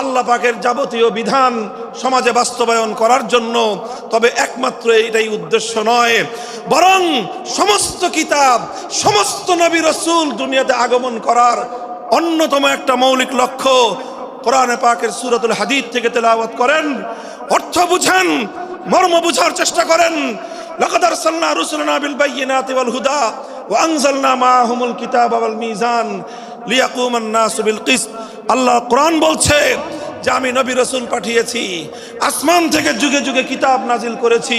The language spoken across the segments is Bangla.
আল্লাহ পাকের যাবতীয় বিধান সমাজে বাস্তবায়ন করার জন্য। তবে একমাত্র এটাই উদ্দেশ্য নয়, বরং সমস্ত কিতাব, সমস্ত নবী রসুল দুনিয়াতে আগমন করার অন্যতম একটা মৌলিক লক্ষ্য। কোরআনে পাকের সুরতুল হাদিদ থেকে তেলাওয়াত করেন, অর্থ বুঝেন, মর্ম বুঝার চেষ্টা করেন। লাকাদার রুসুল রসুলনা বিল বাইয়িনাতি ওয়াল হুদা ওয়া আনজালনা কিতাব আবাল মিজান। আল্লাহ কোরআন বলছে যে আমি নবী রসুল পাঠিয়েছি, আসমান থেকে যুগে যুগে কিতাব নাজিল করেছি।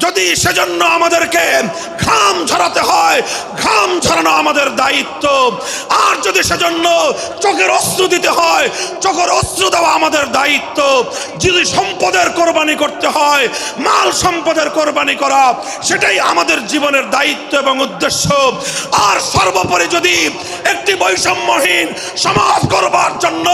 যদি সেজন্য আমাদেরকে ঘাম ঝরাতে হয়, ঘাম ঝরানো আমাদের দায়িত্ব। আর যদি সেজন্য চোখের অস্ত্র দিতে হয়, চোখের অস্ত্র দেওয়া আমাদের দায়িত্ব। যদি সম্পদের কোরবানি করতে হয়, মাল সম্পদের কোরবানি করা, সেটাই আমাদের জীবনের দায়িত্ব এবং উদ্দেশ্য। আর সর্বোপরি যদি একটি বৈষম্যহীন সমাজ করবার জন্য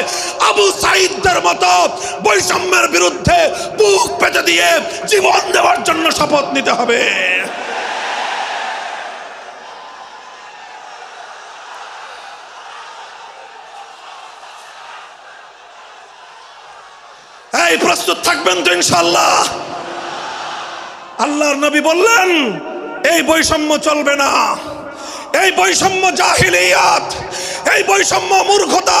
হয় আবু সাইদদের মতো বৈষম্যের বিরুদ্ধে বুক পেতে দিয়ে জীবন দেওয়ার জন্য শপথ নিতে হবে। এই, প্রস্তুত থাকবেন তো ইনশাল্লাহ আল্লাহর নবী বললেন, এই বৈষম্য চলবে না। এই বৈষম্য জাহিলিয়াত, এই বৈষম্য মূর্খতা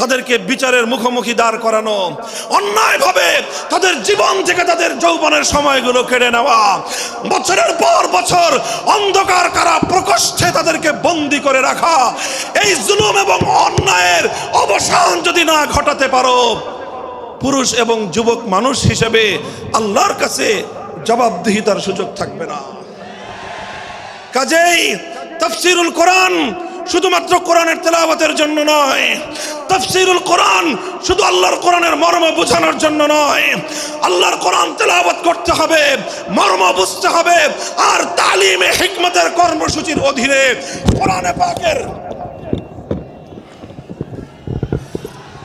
তাদেরকে বিচারের মুখোমুখি দাঁড় করানো, অন্যায়ভাবে তাদের জীবন থেকে তাদের যৌবনের সময়গুলো কেড়ে নেওয়া, বছরের পর বছর অন্ধকার কারা প্রকোষ্ঠে তাদেরকে বন্দি করে রাখা, এই জুলুম এবং অন্যায়ের অবসান যদি না ঘটাতে পারো, পুরুষ এবং যুবক মানুষ হিসেবে আল্লাহর কাছে জবাবদিহিতার সুযোগ থাকবে না। কাজেই তাফসিরুল কোরআন শুধুমাত্র কোরআনের তেলাওয়াতের জন্য নয় তফসিরুল কোরআন শুধু আল্লাহর কোরআনের মর্ম বোঝানোর জন্য নয়। আল্লাহর কোরআন তেলাওয়াত করতে হবে, মর্ম বুঝতে হবে, আর তালিমে হিকমতের কর্মসূচির অধীনে কোরআনে পাকের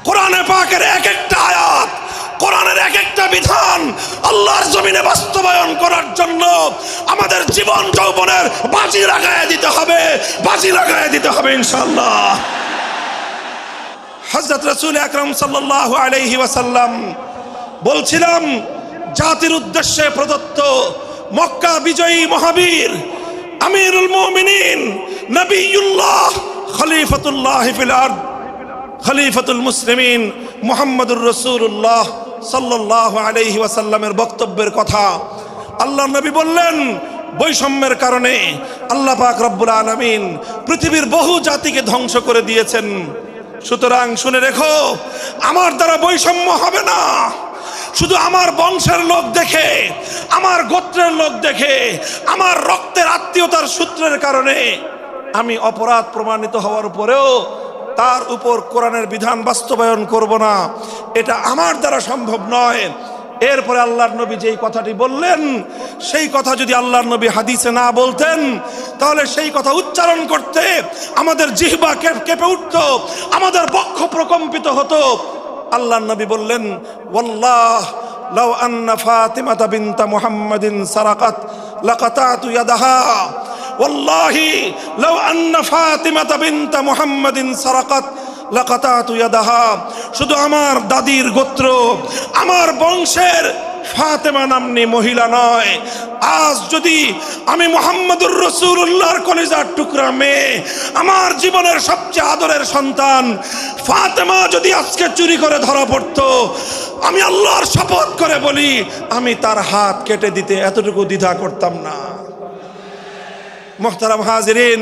কোরআনে পাকের এক একটা আয়াত, কোরআনের এক একটা বিধান আল্লাহর জমিনে বাস্তবায়ন করার জন্য আমাদের জীবন যৌবনের বাজি লাগায় দিতে হবে, বাজি লাগায় দিতে হবে ইনশাল্লাহ হজরত রসুল আকরম সাল্লাহ আলাইহি ওয়াসাল্লাম বলছিলাম, জাতির উদ্দেশ্যে প্রদত্ত মক্কা বিজয়ী মহাবীর আমিরুল মুমিনিন নবিউল্লাহ খলিফাতুল্লাহ ফিল আরদ, খলিফাতুল মুসলিমিন মোহাম্মদুর রসুল্লাহ সাল্লাহ আলাইহি ওয়াসাল্লামের বক্তব্যের কথা। আল্লাহ নবী বললেন, বৈষম্যের কারণে আল্লাহ পাক রব্বুল আলমিন পৃথিবীর বহু জাতিকে ধ্বংস করে দিয়েছেন। সুতরাং শুনে রেখো, আমার দ্বারা বৈষম্য হবে না। শুধু আমার বংশের লোক দেখে, আমার গোত্রের লোক দেখে, আমার রক্তের আত্মীয়তার সূত্রের কারণে আমি অপরাধ প্রমাণিত হওয়ার পরেও তার উপর কোরআনের বিধান বাস্তবায়ন করব না। এটা আমার দ্বারা সম্ভব নয়। এরপরে আল্লাহর নবী যেই কথাটি বললেন, সেই কথা যদি আল্লাহর নবী হাদিসে না বলতেন, তাহলে সেই কথা উচ্চারণ করতে আমাদের জিহবা কেপ- উঠত, আমাদের বক্ষ প্রকম্পিত হতো। আল্লাহর নবী বললেন, ওয়াল্লাহ, লাউ আন্না ফাতিমাতা বিনতা মুহাম্মাদিন সারাকাত লাকাতাতু ইয়াদাহা। ওয়াল্লাহি, লাউ আন্না ফাতিমাতা বিনতা মুহাম্মাদিন সারাকাত শুধু আমার দাদির গোত্র, আমার বংশের ফাতেমা নামনি মহিলা নয়। আজ যদি আমি মোহাম্মদুর রসুল্লাহর কলিজার টুকরা মেয়ে, আমার জীবনের সবচেয়ে আদরের সন্তান ফাতেমা যদি আজকে চুরি করে ধরা পড়তো, আমি আল্লাহর শপথ করে বলি, আমি তার হাত কেটে দিতে এতটুকু দ্বিধা করতাম না। মোহতারাম হাজিরিন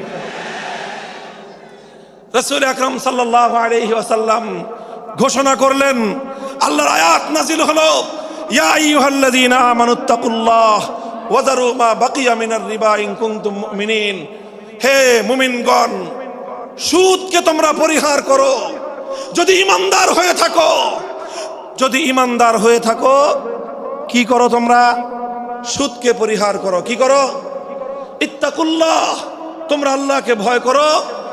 রসুল আকরম সাল্লাহ আলহি ওয়াসাল্লাম ঘোষণা করলেন, আল্লাহর আয়াত নাজিল হলো মিনার রিবা হে সুদকে তোমরা পরিহার করো। যদি ইমানদার হয়ে থাকো, যদি ইমানদার হয়ে থাকো, কি করো তোমরা? সুদকে পরিহার করো। কি করো? ইত্তাকুল্লাহ, তোমরা আল্লাহকে ভয় করো।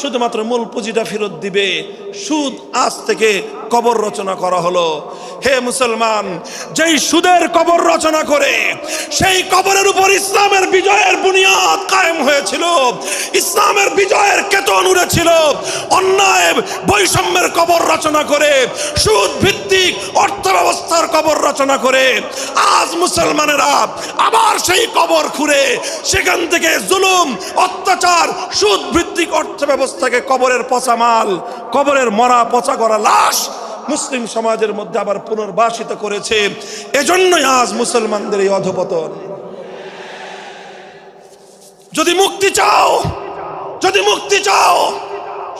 শুধুমাত্র মূল পুঁজিটা ফেরত দিবে। সুদ আজ থেকে কবর রচনা করা হলো। হে মুসলমান, যেই সুদের কবর রচনা করে, সেই কবরের উপর ইসলামের কায়েম হয়েছিল। ইসলামের বিজয়ের কেতন উড়েছিল। অন্যায় বৈষম্যের কবর রচনা করে সুদ ভিত্তিক অর্থ ব্যবস্থার কবর রচনা করে। আজ মুসলমানেরা আবার সেই কবর খুঁড়ে, সেখান থেকে জুলুম, অত্যাচার সুদ ভিত্তিক অর্থ ব্যবস্থাকে কবরের পচা মাল, কবরের মরা পচা করা লাশ মুসলিম সমাজের মধ্যে আবার পুনর্বাসিত করেছে। এজন্যই আজ মুসলমানদের এই অধপতন। যদি মুক্তি চাও, যদি মুক্তি চাও,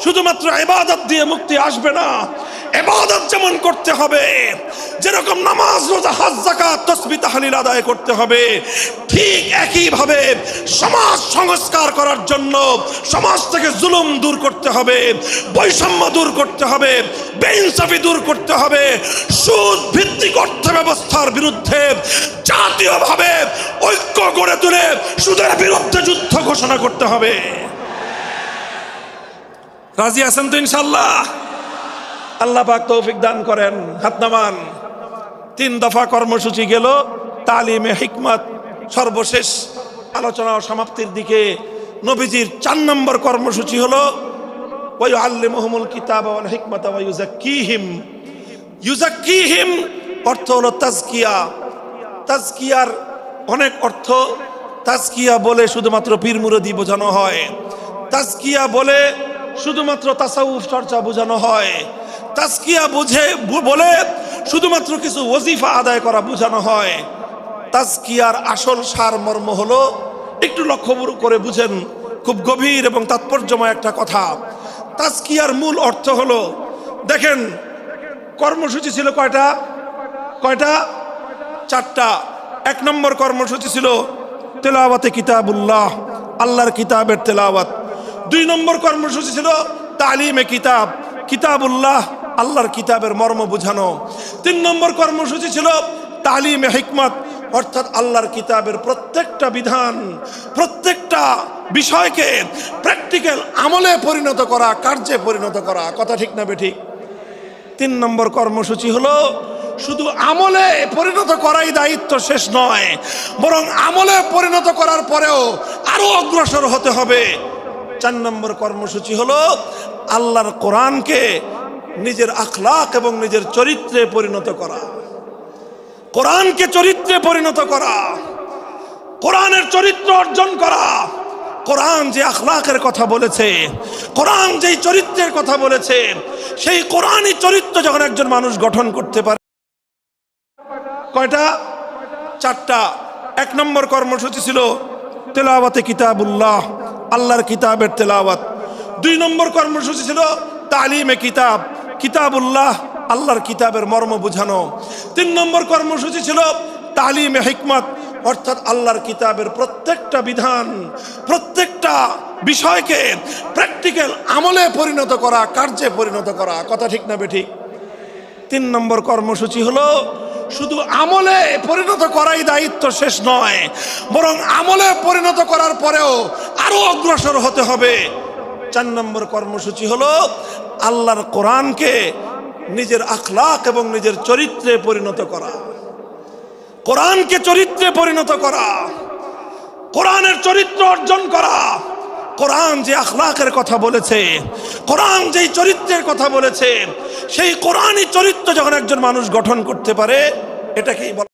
শুধুমাত্র ইবাদত দিয়ে মুক্তি আসবে না। এবাদত যেমন করতে হবে, যেরকম নামাজ, রোজা, হাজ জাকাত তসবি, তাহলিল আদায় করতে হবে, ঠিক একইভাবে সমাজ সংস্কার করার জন্য সমাজ থেকে জুলুম দূর করতে হবে, বৈষম্য দূর করতে হবে, বেইনসাফি দূর করতে হবে, সুদ ভিত্তিক অর্থ ব্যবস্থার বিরুদ্ধে জাতীয়ভাবে ঐক্য গড়ে তুলে সুদের বিরুদ্ধে যুদ্ধ ঘোষণা করতে হবে। রাজি আছেন তো ইনশাল্লাহ আল্লাহ পাক তৌফিক দান করেন। হাত নামান। তিন দফা কর্মসূচি গেল, তালিমে হিকমত। সর্বশেষ আলোচনা ও সমাপ্তির দিকে নবীজির চার নম্বর কর্মসূচি হলো ওই আল্লিমহমুল কিতাব ওয়াল হিকমত ইউজাক্কিহিম ইউজাক্কিহিম অর্থ হলো তাজকিয়া। তাজকিয়ার অনেক অর্থ। তাজকিয়া বলে শুধুমাত্র পীর মুরদি বোঝানো হয়। তাজকিয়া বলে শুধুমাত্র তাসাউফ চর্চা বোঝানো হয়। তাজকিয়া বুঝে, বলে শুধুমাত্র কিছু ওজিফা আদায় করা বোঝানো হয়। তাজকিয়ার আসল সার মর্ম হলো, একটু লক্ষ্য করে বুঝেন, খুব গভীর এবং তাৎপর্যময় একটা কথা। তাজকিয়ার মূল অর্থ হলো, দেখেন, কর্মসূচি ছিল কয়টা? কয়টা? চারটা। এক নম্বর কর্মসূচি ছিল তেলাওয়াতে কিতাবুল্লাহ, আল্লাহর কিতাবের তেলাওয়াত। দুই নম্বর কর্মসূচি ছিল তালিমে কিতাব, কিতাবুল্লাহ, আল্লাহর কিতাবের মর্ম বোঝানো। তিন নম্বর কর্মসূচি ছিল তালিমে হিকমত, অর্থাৎ আল্লাহর কিতাবের প্রত্যেকটা বিধান, প্রত্যেকটা বিষয়কে প্র্যাকটিক্যাল আমলে পরিণত করা, কার্যে পরিণত করা। কথা ঠিক না বেঠিক তিন নম্বর কর্মসূচি হলো শুধু আমলে পরিণত করাই দায়িত্ব শেষ নয়, বরং আমলে পরিণত করার পরেও আরও অগ্রসর হতে হবে। চার নম্বর কর্মসূচি হলো আল্লাহর কোরআনকে নিজের আখলাক এবং নিজের চরিত্রে পরিণত করা। কোরআনকে চরিত্রে পরিণত করা, কোরআনের চরিত্র অর্জন করা। কোরআন যে আখলাকের কথা বলেছে, কোরআন যেই চরিত্রের কথা বলেছে, সেই কোরআনই চরিত্র যখন একজন মানুষ গঠন করতে পারে কয়টা? চারটা। এক নম্বর কর্মসূচি ছিল তেলাওয়াতে কিতাবুল্লাহ, আল্লাহর কিতাবের তেলাওয়াত। দুই নম্বর কর্মসূচি ছিল তালিমে কিতাব, কিতাবুল্লাহ, আল্লাহর কিতাবের মর্ম বোঝানো। তিন নম্বর কর্মসূচি ছিল তালিমে হিকমত, অর্থাৎ আল্লাহর কিতাবের প্রত্যেকটা বিধান, প্রত্যেকটা বিষয়কে প্র্যাকটিক্যাল আমলে পরিণত করা, কার্যে পরিণত করা। কথা ঠিক না বেঠিক তিন নম্বর কর্মসূচি হলো শুধু আমলে পরিণত করাই দায়িত্ব শেষ নয়, বরং আমলে পরিণত করার পরেও আরও অগ্রসর হতে হবে। চার নম্বর কর্মসূচি হলো আল্লাহর কোরআনকে নিজের আখলাক এবং নিজের চরিত্রে পরিণত করা। কোরআনকে চরিত্রে পরিণত করা, কোরআনের চরিত্র অর্জন করা কোরআন যে আখলাকের কথা বলেছে, কোরআন যেই চরিত্রের কথা বলেছে, সেই কোরআনই চরিত্র যখন একজন মানুষ গঠন করতে পারে, এটাকেই বলা